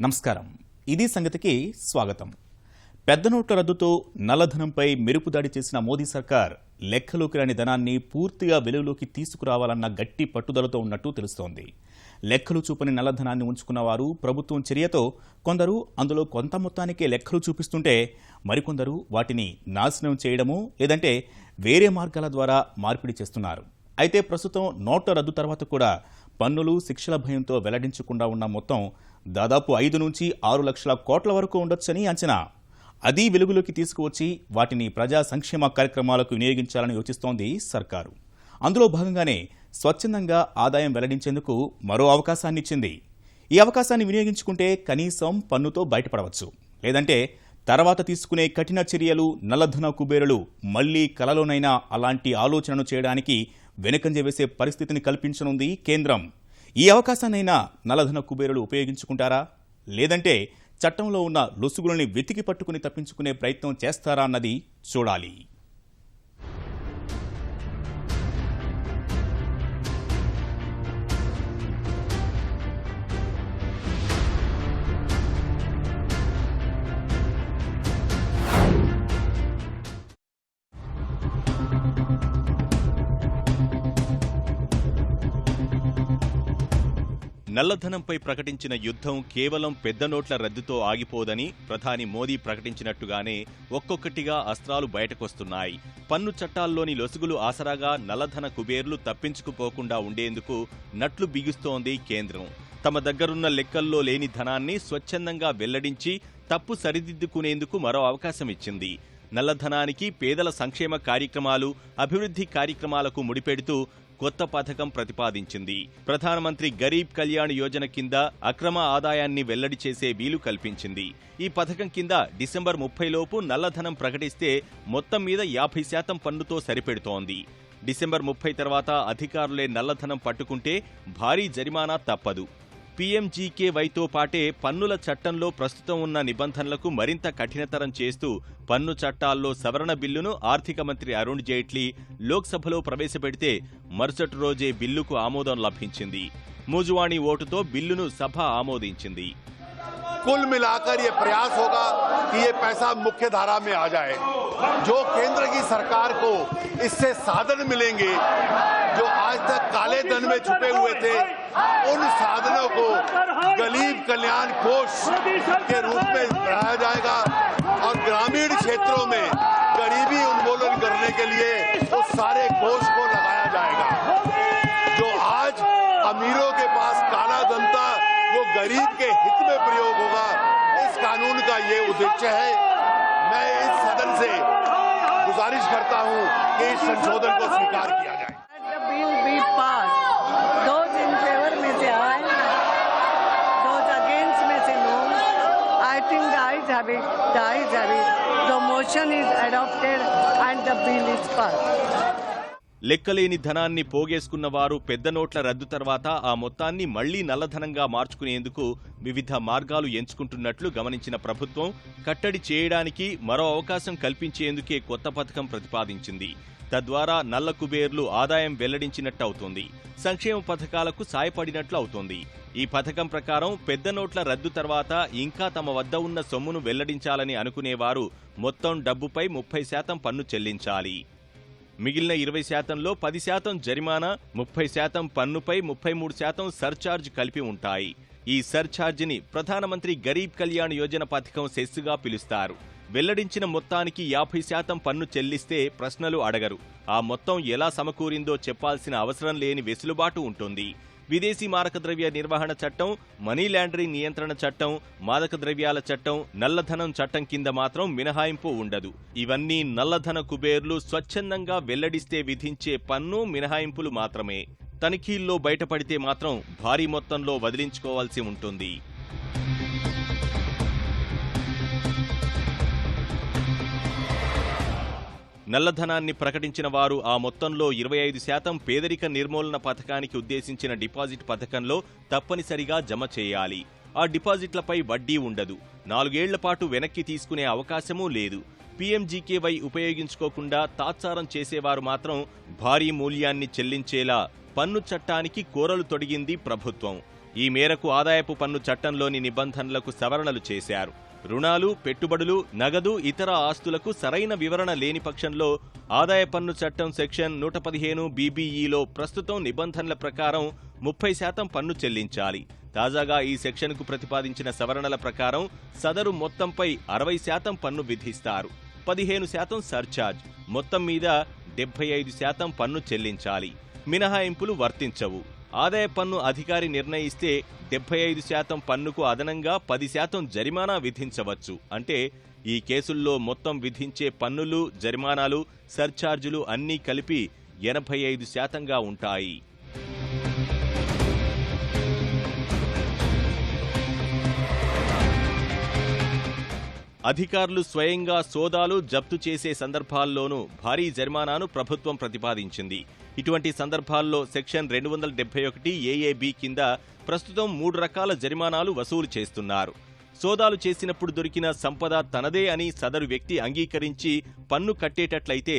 నమస్కారం. ఇది సంగతికి స్వాగతం. పెద్ద నోట్ల రద్దుతో నల్లధనంపై మెరుపు దాడి చేసిన మోదీ సర్కార్ లెక్కలోకి రాని ధనాన్ని పూర్తిగా వెలుగులోకి తీసుకురావాలన్న గట్టి పట్టుదలతో ఉన్నట్టు తెలుస్తోంది. లెక్కలు చూపని నల్లధనాన్ని ఉంచుకున్న వారు ప్రభుత్వం చర్యతో కొందరు అందులో కొంత మొత్తానికే లెక్కలు చూపిస్తుంటే మరికొందరు వాటిని నాశనం చేయడము లేదంటే వేరే మార్గాల ద్వారా మార్పిడి చేస్తున్నారు. అయితే ప్రస్తుతం నోట్ల రద్దు తర్వాత కూడా పన్నులు శిక్షల భయంతో వెల్లడించకుండా ఉన్న మొత్తం దాదాపు ఐదు నుంచి ఆరు లక్షల కోట్ల వరకు ఉండొచ్చని అంచనా. అది వెలుగులోకి తీసుకువచ్చి వాటిని ప్రజా సంక్షేమ కార్యక్రమాలకు వినియోగించాలని యోచిస్తోంది సర్కారు. అందులో భాగంగానే స్వచ్ఛందంగా ఆదాయం వెల్లడించేందుకు మరో అవకాశాన్ని ఇచ్చింది. ఈ అవకాశాన్ని వినియోగించుకుంటే కనీసం పన్నుతో బయటపడవచ్చు. లేదంటే తర్వాత తీసుకునే కఠిన చర్యలు నల్లధన కుబేరులు మళ్ళీ కలలోనైనా అలాంటి ఆలోచనను చేయడానికి వెనకంజ వేసే పరిస్థితిని కల్పించనుంది కేంద్రం. ఈ అవకాశాన్నైనా నల్లధన కుబేరులు ఉపయోగించుకుంటారా? లేదంటే చట్టంలో ఉన్న లొసుగులని వెతికి పట్టుకుని తప్పించుకునే ప్రయత్నం చేస్తారా అన్నది చూడాలి. నల్లధనంపై ప్రకటించిన యుద్ధం కేవలం పెద్ద నోట్ల రద్దుతో ఆగిపోదని ప్రధాని మోదీ ప్రకటించినట్టుగానే ఒక్కొక్కటిగా అస్త్రాలు బయటకొస్తున్నాయి. పన్ను చట్టాల్లోని లొసుగులు ఆసరాగా నల్లధన కుబేర్లు తప్పించుకుపోకుండా ఉండేందుకు నట్లు బిగుస్తోంది కేంద్రం. తమ దగ్గరున్న లెక్కల్లో లేని ధనాన్ని స్వచ్ఛందంగా వెల్లడించి తప్పు సరిదిద్దుకునేందుకు మరో అవకాశం ఇచ్చింది. నల్లధనానికి పేదల సంక్షేమ కార్యక్రమాలు అభివృద్ధి కార్యక్రమాలకు ముడిపెడుతూ కొత్త పథకం ప్రతిపాదించింది. ప్రధానమంత్రి గరీబ్ కళ్యాణ్ యోజన కింద అక్రమ ఆదాయాన్ని వెల్లడి చేసే వీలు కల్పించింది. ఈ పథకం కింద డిసెంబర్ ముప్పై లోపు నల్లధనం ప్రకటిస్తే మొత్తం మీద యాభై శాతం పన్నుతో సరిపెడుతోంది. డిసెంబర్ ముప్పై తర్వాత అధికారులే నల్లధనం పట్టుకుంటే భారీ జరిమానా తప్పదు. పీఎంజీకేవైతో పాటే పన్నుల చట్టంలో ప్రస్తుతం ఉన్న నిబంధనలకు మరింత కఠినతరం చేస్తూ పన్ను చట్టాల్లో సవరణ బిల్లును ఆర్థిక మంత్రి అరుణ్ జైట్లీ లోక్సభలో ప్రవేశపెడితే మరుసటి రోజే బిల్లుకు ఆమోదం లభించింది మూజువాణి ఓటుతో బిల్లును సభ ఆమోదించింది कुल मिलाकर ये प्रयास होगा कि ये पैसा मुख्य धारा में आ जाए जो केंद्र की सरकार को इससे साधन मिलेंगे जो आज तक काले धन में छुपे हुए थे उन साधनों को गरीब कल्याण कोष के रूप में बढ़ाया जाएगा और ग्रामीण क्षेत्रों में गरीबी उन्मूलन करने के लिए उस सारे कोष को लगाया जाएगा। जो आज अमीरों के पास काला धन था वो गरीब के हित में प्रयोग होगा। इस कानून का ये उद्देश्य है। मैं इस सदन से गुजारिश करता हूँ कि इस संशोधन को स्वीकार किया habit. The motion is adopted and the bill is passed. లెక్కలేని ధనాన్ని పోగేసుకున్న వారు పెద్ద నోట్ల రద్దు తర్వాత ఆ మొత్తాన్ని మళ్ళీ నల్లధనంగా మార్చుకునేందుకు వివిధ మార్గాలు ఎంచుకుంటున్నట్లు గమనించిన ప్రభుత్వం కట్టడి చేయడానికి మరో అవకాశం కల్పించేందుకే కొత్త పథకం ప్రతిపాదించింది. తద్వారా నల్ల కుబేర్లు ఆదాయం వెల్లడించినట్టు అవుతోంది సంక్షేమ పథకాలకు సాయపడినట్లు అవుతోంది. ఈ పథకం ప్రకారం పెద్ద నోట్ల రద్దు తర్వాత ఇంకా తమ వద్ద ఉన్న సొమ్మును వెల్లడించాలని అనుకునేవారు మొత్తం డబ్బుపై ముప్పై శాతం పన్ను చెల్లించాలి. మిగిలిన ఇరవై శాతంలో పది శాతం జరిమానా ముప్పై శాతం పన్నుపై ముప్పై మూడు శాతం సర్ఛార్జ్ కలిపి ఉంటాయి. ఈ సర్ఛార్జిని ప్రధానమంత్రి గరీబ్ కళ్యాణ్ యోజన పథకం సెస్సుగా పిలుస్తారు. వెల్లడించిన మొత్తానికి యాభై శాతం పన్ను చెల్లిస్తే ప్రశ్నలు అడగరు. ఆ మొత్తం ఎలా సమకూరిందో చెప్పాల్సిన అవసరం లేని వెసులుబాటు ఉంటుంది. విదేశీ మారక ద్రవ్య నిర్వహణ చట్టం మనీ లాండరింగ్ నియంత్రణ చట్టం మాదక ద్రవ్యాల చట్టం నల్లధనం చట్టం కింద మాత్రం మినహాయింపు ఉండదు. ఇవన్నీ నల్లధన కుబేర్లు స్వచ్ఛందంగా వెల్లడిస్తే విధించే పన్ను మినహాయింపులు మాత్రమే. తనిఖీల్లో బయటపడితే మాత్రం భారీ మొత్తంలో వదిలించుకోవాల్సి ఉంటుంది. నల్లధనాన్ని ప్రకటించిన వారు ఆ మొత్తంలో ఇరవై ఐదు శాతం పేదరిక నిర్మూలన పథకానికి ఉద్దేశించిన డిపాజిట్ పథకంలో తప్పనిసరిగా జమ చేయాలి. ఆ డిపాజిట్లపై వడ్డీ ఉండదు. నాలుగేళ్ళ పాటు వెనక్కి తీసుకునే అవకాశమూ లేదు. పీఎంజీకేవై ఉపయోగించుకోకుండా తాత్సారం చేసేవారు మాత్రం భారీ మూల్యాన్ని చెల్లించేలా పన్ను చట్టానికి కోరలు తొడిగింది ప్రభుత్వం. ఈ మేరకు ఆదాయపు పన్ను చట్టంలోని నిబంధనలకు సవరణలు చేశారు. రుణాలు పెట్టుబడులు నగదు ఇతర ఆస్తులకు సరైన వివరణ లేని పక్షంలో ఆదాయ పన్ను చట్టం సెక్షన్ నూట పదిహేను బీబీఈలో ప్రస్తుతం నిబంధనల ప్రకారం ముప్పై శాతం పన్ను చెల్లించాలి. తాజాగా ఈ సెక్షన్కు ప్రతిపాదించిన సవరణల ప్రకారం సదరు మొత్తంపై అరవై శాతం పన్ను విధిస్తారు. పదిహేను శాతం సర్ఛార్జ్ మొత్తం మీద డెబ్బై ఐదు శాతం పన్ను చెల్లించాలి. మినహాయింపులు వర్తించవు. ఆదాయ పన్ను అధికారి నిర్ణయిస్తే డెబ్బై ఐదు శాతం పన్నుకు అదనంగా పది శాతం జరిమానా విధించవచ్చు. అంటే ఈ కేసుల్లో మొత్తం విధించే పన్నులు జరిమానాలు సర్ఛార్జులు అన్నీ కలిపి ఎనభై ఐదు శాతంగా ఉంటాయి. అధికారులు స్వయంగా సోదాలు జప్తు చేసే సందర్భాల్లోనూ భారీ జరిమానాను ప్రభుత్వం ప్రతిపాదించింది. ఇటువంటి సందర్భాల్లో సెక్షన్ రెండు వందల డెబ్బై ఒకటి ఏఏబి కింద ప్రస్తుతం మూడు రకాల జరిమానాలు వసూలు చేస్తున్నారు. సోదాలు చేసినప్పుడు దొరికిన సంపద తనదే అని సదరు వ్యక్తి అంగీకరించి పన్ను కట్టేటట్లయితే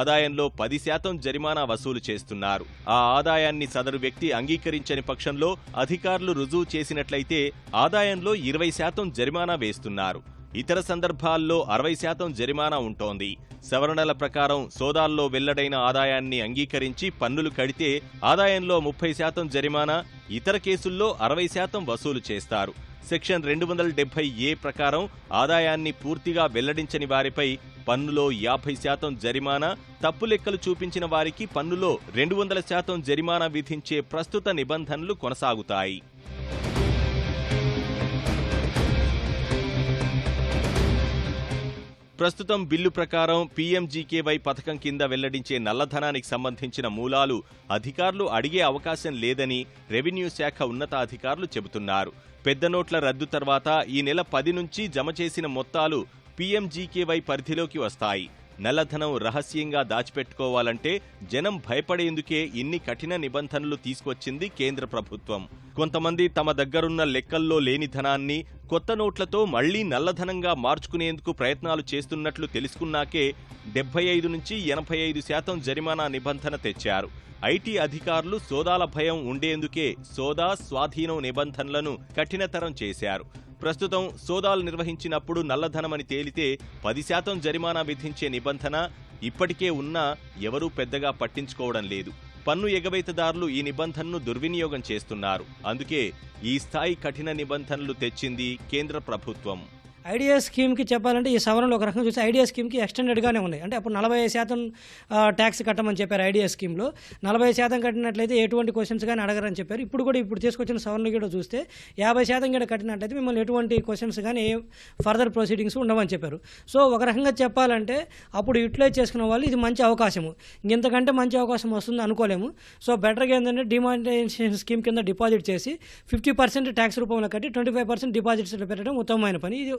ఆదాయంలో పది శాతం జరిమానా వసూలు చేస్తున్నారు. ఆ ఆదాయాన్ని సదరు వ్యక్తి అంగీకరించని పక్షంలో అధికారులు రుజువు చేసినట్లయితే ఆదాయంలో ఇరవై శాతం జరిమానా వేస్తున్నారు. ఇతర సందర్భాల్లో అరవై శాతం జరిమానా ఉంటోంది. సవరణల ప్రకారం సోదాల్లో వెల్లడైన ఆదాయాన్ని అంగీకరించి పన్నులు కడితే ఆదాయంలో ముప్పై శాతం జరిమానా ఇతర కేసుల్లో అరవై శాతం వసూలు చేస్తారు. సెక్షన్ రెండు వందల డెబ్బై ఏ ప్రకారం ఆదాయాన్ని పూర్తిగా వెల్లడించని వారిపై పన్నులో యాభై శాతం జరిమానా తప్పు లెక్కలు చూపించిన వారికి పన్నులో రెండు వందల శాతం జరిమానా విధించే ప్రస్తుత నిబంధనలు కొనసాగుతాయి. ప్రస్తుతం బిల్లు ప్రకారం పీఎంజీకేవై పథకం కింద వెల్లడించే నల్లధనానికి సంబంధించిన మూలాలు అధికారులు అడిగే అవకాశం లేదని రెవెన్యూ శాఖ ఉన్నతాధికారులు చెబుతున్నారు. పెద్ద నోట్ల రద్దు తర్వాత ఈ నెల పది నుంచి జమ చేసిన మొత్తాలు పీఎంజీకేవై పరిధిలోకి వస్తాయి. నల్లధనం రహస్యంగా దాచిపెట్టుకోవాలంటే జనం భయపడేందుకే ఇన్ని కఠిన నిబంధనలు తీసుకొచ్చింది కేంద్ర ప్రభుత్వం. కొంతమంది తమ దగ్గరున్న లెక్కల్లో లేని ధనాన్ని కొత్త నోట్లతో మళ్ళీ నల్లధనంగా మార్చుకునేందుకు ప్రయత్నాలు చేస్తున్నట్లు తెలుసుకున్నాకే డెబ్బై ఐదు నుంచి ఎనభై ఐదు శాతం జరిమానా నిబంధన తెచ్చారు. ఐటీ అధికారులు సోదాల భయం ఉండేందుకే సోదా స్వాధీనం నిబంధనలను కఠినతరం చేశారు. ప్రస్తుతం సోదాలు నిర్వహించినప్పుడు నల్లధనమని తేలితే పది శాతం జరిమానా విధించే నిబంధన ఇప్పటికే ఉన్నా ఎవరూ పెద్దగా పట్టించుకోవడం లేదు. పన్ను ఎగవేతదారులు ఈ నిబంధనను దుర్వినియోగం చేస్తున్నారు. అందుకే ఈ స్థాయి కఠిన నిబంధనలు తెచ్చింది కేంద్ర ప్రభుత్వం. ఐడియా స్కీమ్కి చెప్పాలంటే ఈ సవరణలు ఒక రకంగా చూస్తే ఐడియా స్కీమ్కి ఎక్స్టెండెడ్గానే ఉన్నాయి. అంటే అప్పుడు నలభై శాతం ట్యాక్స్ కట్టమని చెప్పారు ఐడియా స్కీమ్లో. నలభై శాతం కట్టినట్లయితే ఎటువంటి క్వశ్చన్స్ కానీ అడగరని చెప్పారు. ఇప్పుడు కూడా ఇప్పుడు తీసుకొచ్చిన సవరణలు కూడా చూస్తే యాభై శాతం కూడా కట్టినట్లయితే మిమ్మల్ని ఎటువంటి క్వశ్చన్స్ కానీ ఏ ఫర్దర్ ప్రొసీడింగ్స్ ఉండవని చెప్పారు. సో ఒక రకంగా చెప్పాలంటే అప్పుడు యూటిలైజ్ చేసుకున్న వాళ్ళు ఇది మంచి అవకాశము. ఇంతకంటే మంచి అవకాశం వస్తుంది అనుకోలేము. సో బెటర్గా ఏంటంటే డిమానిటైజేషన్ స్కీమ్ కింద డిపాజిట్ చేసి ఫిఫ్టీ పర్సెంట్ ట్యాక్స్ రూపంలో కట్టి ట్వంటీ ఫైవ్ పర్సెంట్ డిపాజిట్స్ పెట్టడం ఉత్తమమైన పని. ఇది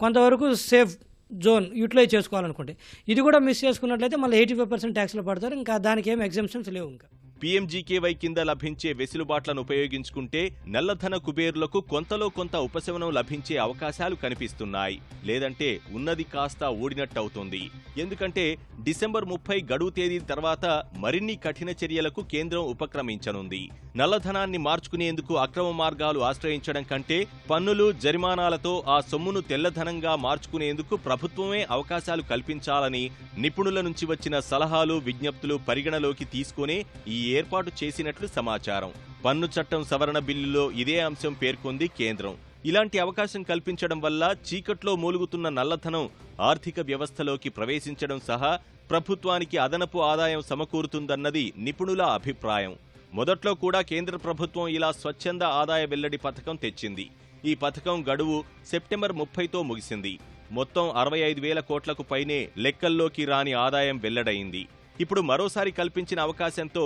కొంతవరకు సేఫ్ జోన్ యూటిలైజ్ చేసుకోవాలనుకుంటే. ఇది కూడా మిస్ చేసుకున్నట్లయితే మళ్ళీ ఎయిటీ ఫైవ్ పర్సెంట్ ట్యాక్స్లో పడతారు. ఇంకా దానికి ఏం ఎగ్జామ్షన్స్ లేవు ఇంకా. పీఎంజీకేవై కింద లభించే వెసులుబాట్లను ఉపయోగించుకుంటే నల్లధన కుబేరులకు కొంతలో కొంత ఉపశమనం లభించే అవకాశాలు కనిపిస్తున్నాయి. లేదంటే ఉన్నది కాస్త ఊడినట్టవుతుంది. ఎందుకంటే డిసెంబర్ ముప్పై గడువు తేదీ తర్వాత మరిన్ని కఠిన చర్యలకు కేంద్రం ఉపక్రమించనుంది. నల్లధనాన్ని మార్చుకునేందుకు అక్రమ మార్గాలు ఆశ్రయించడం కంటే పన్నులు జరిమానాలతో ఆ సొమ్మును తెల్లధనంగా మార్చుకునేందుకు ప్రభుత్వమే అవకాశాలు కల్పించాలని నిపుణుల నుంచి వచ్చిన సలహాలు విజ్ఞప్తులు పరిగణలోకి తీసుకునే ఈ ఏర్పాటు చేసినట్లు సమాచారం. పన్ను చట్టం సవరణ బిల్లులో ఇదే అంశం పేర్కొంది కేంద్రం. ఇలాంటి అవకాశం కల్పించడం వల్ల చీకట్లో మూలుగుతున్న నల్లధనం ఆర్థిక వ్యవస్థలోకి ప్రవేశించడం సహా ప్రభుత్వానికి అదనపు ఆదాయం సమకూరుతుందన్నది నిపుణుల అభిప్రాయం. మొదట్లో కూడా కేంద్ర ప్రభుత్వం ఇలా స్వచ్ఛంద ఆదాయ వెల్లడి పథకం తెచ్చింది. ఈ పథకం గడువు సెప్టెంబర్ ముప్పైతో ముగిసింది. మొత్తం అరవై ఐదు వేల కోట్లకు పైనే లెక్కల్లోకి రాని ఆదాయం వెల్లడైంది ఇప్పుడు మరోసారి కల్పించిన అవకాశంతో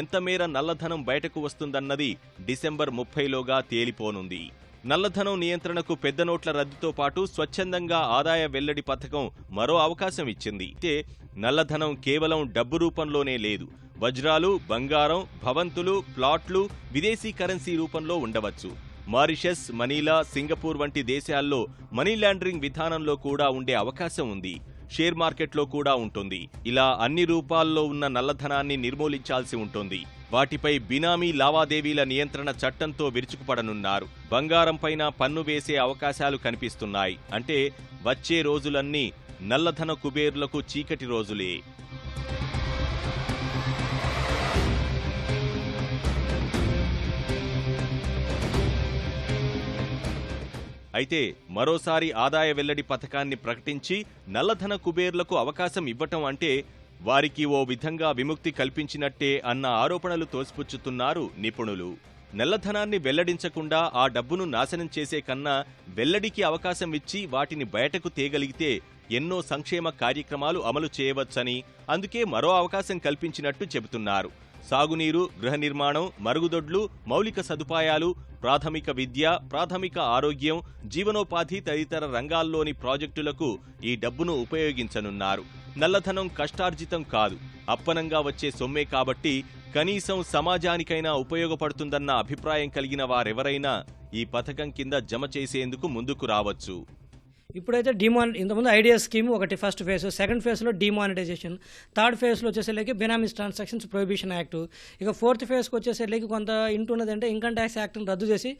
ఎంత మేర నల్లధనం బయటకు వస్తుందన్నది డిసెంబర్ ముప్పైలోగా తేలిపోనుంది. నల్లధనం నియంత్రణకు పెద్ద నోట్ల రద్దుతో పాటు స్వచ్ఛందంగా ఆదాయ వెల్లడి పథకం మరో అవకాశం ఇచ్చింది. అయితే నల్లధనం కేవలం డబ్బు రూపంలోనే లేదు. వజ్రాలు బంగారం భవంతులు ప్లాట్లు విదేశీ కరెన్సీ రూపంలో ఉండవచ్చు. మారిషస్ మనీలా సింగపూర్ వంటి దేశాల్లో మనీ లాండరింగ్ విధానంలో కూడా ఉండే అవకాశం ఉంది. షేర్ మార్కెట్లో కూడా ఉంటుంది. ఇలా అన్ని రూపాల్లో ఉన్న నల్లధనాన్ని నిర్మూలించాల్సి ఉంటుంది. వాటిపై బినామీ లావాదేవీల నియంత్రణ చట్టంతో విరుచుకుపడనున్నారు. బంగారంపైన పన్ను వేసే అవకాశాలు కనిపిస్తున్నాయి. అంటే వచ్చే రోజులన్నీ నల్లధన కుబేరులకు చీకటి రోజులే. అయితే మరోసారి ఆదాయ వెల్లడి పథకాన్ని ప్రకటించి నల్లధన కుబేర్లకు అవకాశం ఇవ్వటం అంటే వారికి ఓ విధంగా విముక్తి కల్పించినట్టే అన్న ఆరోపణలు తోసిపుచ్చుతున్నారు నిపుణులు. నల్లధనాన్ని వెల్లడించకుండా ఆ డబ్బును నాశనం చేసే కన్నా వెల్లడికి అవకాశం ఇచ్చి వాటిని బయటకు తేగలిగితే ఎన్నో సంక్షేమ కార్యక్రమాలు అమలు చేయవచ్చని అందుకే మరో అవకాశం కల్పించినట్టు చెబుతున్నారు. సాగునీరు గృహ నిర్మాణం మరుగుదొడ్లు మౌలిక సదుపాయాలు ప్రాథమిక విద్య ప్రాథమిక ఆరోగ్యం జీవనోపాధి తదితర రంగాల్లోని ప్రాజెక్టులకు ఈ డబ్బును ఉపయోగించనున్నారు. నల్లధనం కష్టార్జితం కాదు. అప్పనంగా వచ్చే సొమ్మే కాబట్టి కనీసం సమాజానికైనా ఉపయోగపడుతుందన్న అభిప్రాయం కలిగిన వారెవరైనా ఈ పథకం కింద జమ చేసేందుకు ముందుకు రావచ్చు. ఇప్పుడైతే డిమాన్ ఇంతకుముందు ఐడియా స్కీమ్ ఒకటి ఫస్ట్ ఫేజ్ సెకండ్ ఫేజ్లో డిమానిటైజేషన్ థర్డ్ ఫేజ్లో వచ్చేసరికి బినామీస్ ట్రాన్సాక్షన్స్ ప్రొహిబిషన్ యాక్ట్ ఇక ఫోర్త్ ఫేజ్కి వచ్చేసరికి కొంత ఇంటున్నదంటే ఇన్కమ్ ట్యాక్స్ యాక్ట్ని రద్దు చేసి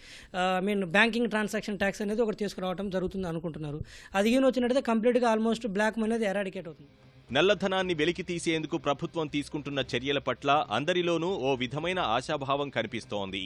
I mean banking transaction tax అనేది ఒకటి తీసుకురావడం జరుగుతుంది అనుకుంటున్నారు. అది ఈయన వచ్చినట్టయితే కంప్లీట్గా ఆల్మోస్ట్ బ్లాక్ మనీ అనేది ఎరాడికేట్ అవుతుంది. నల్లధనాన్ని వెలికి తీసేందుకు ప్రభుత్వం తీసుకుంటున్న చర్యల పట్ల అందరిలోనూ ఓ విధమైన ఆశాభావం కనిపిస్తోంది.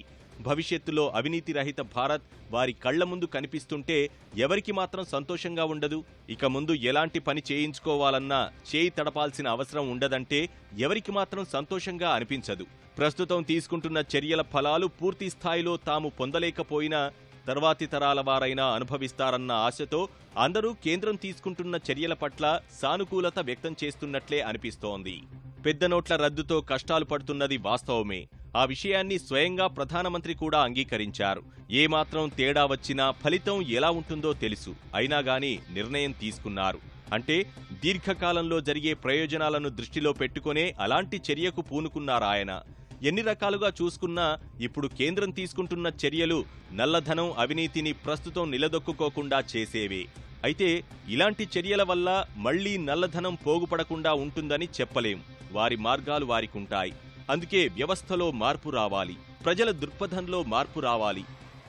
భవిష్యత్తులో అవినీతి రహిత భారత్ వారి కళ్ళ ముందు కనిపిస్తుంటే ఎవరికి మాత్రం సంతోషంగా ఉండదు. ఇక ముందు ఎలాంటి పని చేయించుకోవాలన్నా చేయి తడపాల్సిన అవసరం ఉండదంటే ఎవరికి మాత్రం సంతోషంగా అనిపించదు. ప్రస్తుతం తీసుకుంటున్న చర్యల ఫలాలు పూర్తి స్థాయిలో తాము పొందలేకపోయినా తర్వాతి తరాల వారైనా అనుభవిస్తారన్న ఆశతో అందరూ కేంద్రం తీసుకుంటున్న చర్యల పట్ల సానుకూలత వ్యక్తం చేస్తున్నట్లే అనిపిస్తోంది. పెద్ద నోట్ల రద్దుతో కష్టాలు పడుతున్నది వాస్తవమే. ఆ విషయాన్ని స్వయంగా ప్రధానమంత్రి కూడా అంగీకరించారు. ఏమాత్రం తేడా వచ్చినా ఫలితం ఎలా ఉంటుందో తెలుసు. అయినా గాని నిర్ణయం తీసుకున్నారు. అంటే దీర్ఘకాలంలో జరిగే ప్రయోజనాలను దృష్టిలో పెట్టుకునే అలాంటి చర్యకు పూనుకున్నారాయన. ఎన్ని రకాలుగా చూసుకున్నా ఇప్పుడు కేంద్రం తీసుకుంటున్న చర్యలు నల్లధనం అవినీతిని ప్రస్తుతం నిలదొక్కుకోకుండా చేసేవే. అయితే ఇలాంటి చర్యల వల్ల మళ్ళీ నల్లధనం పోగుపడకుండా ఉంటుందని చెప్పలేం. వారి మార్గాలు వారికుంటాయి. అందుకే వ్యవస్థలో మార్పు రావాలి. ప్రజల దృక్పథంలో మార్పు రావాలి.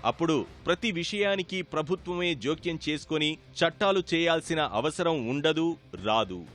అప్పుడు ప్రతి విషయానికి ప్రభుత్వమే జోక్యం చేసుకొని చట్టాలు చేయాల్సిన అవసరం ఉండదు రాదు.